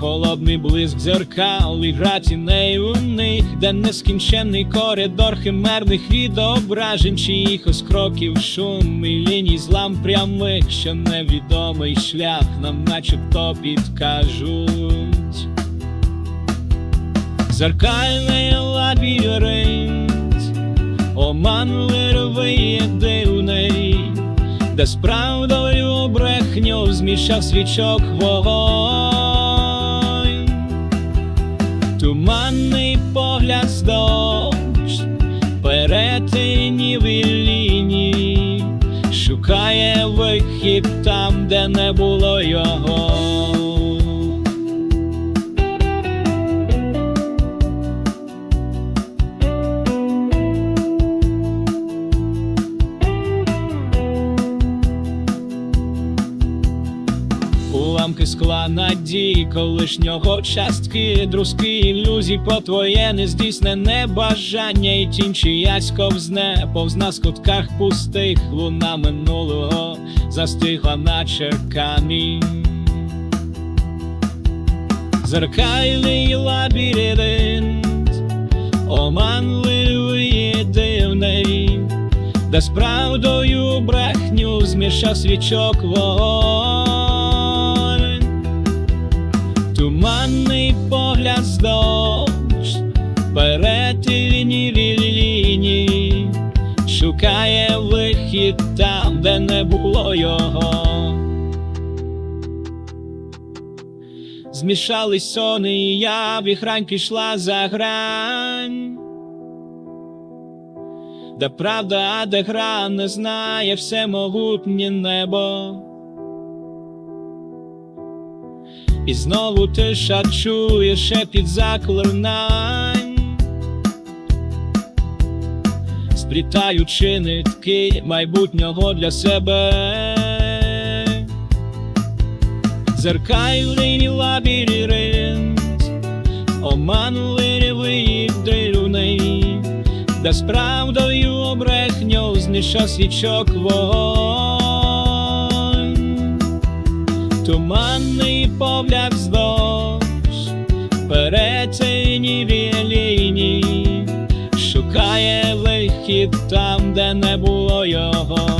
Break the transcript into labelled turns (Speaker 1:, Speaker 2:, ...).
Speaker 1: Холодний блиск дзеркал і гра тіней у них, де нескінченний коридор химерних відображень, чиїхось кроків шум і ліній злам прямих, що невідомий шлях нам начебто підкажуть. Зеркальний лабіринт, оманливий дивний, де з правдою брехню змішав свічок вогонь, туманний погляд здовж перетинів і ліній, шукає вихід там, де не було його. Уламки скла надій колишнього частки, друзки ілюзій по твоє нездійснене бажання, і тінь чиясь ковзне, повз на скутках пустих, луна минулого застигла, наче камінь. Зеркальний лабіринт, оманливий дивний, де з правдою брехню змішав свічок вогонь, туманний погляд здовж перетинів і ліній, шукає вихід там, де не було його. Змішались сони, і я віхрань пішла за грань. Де правда, а де гра не знає всемогутнє небо. І знову тиша чує шепіт заклинань, сплітаючи нитки майбутнього для себе. Зеркальний лабіринт, оманливий дивний, де з правдою брехню знайшов свічок вогонь, туманний погляд здовж перетині і ліній, шукає вихід там, де не було його.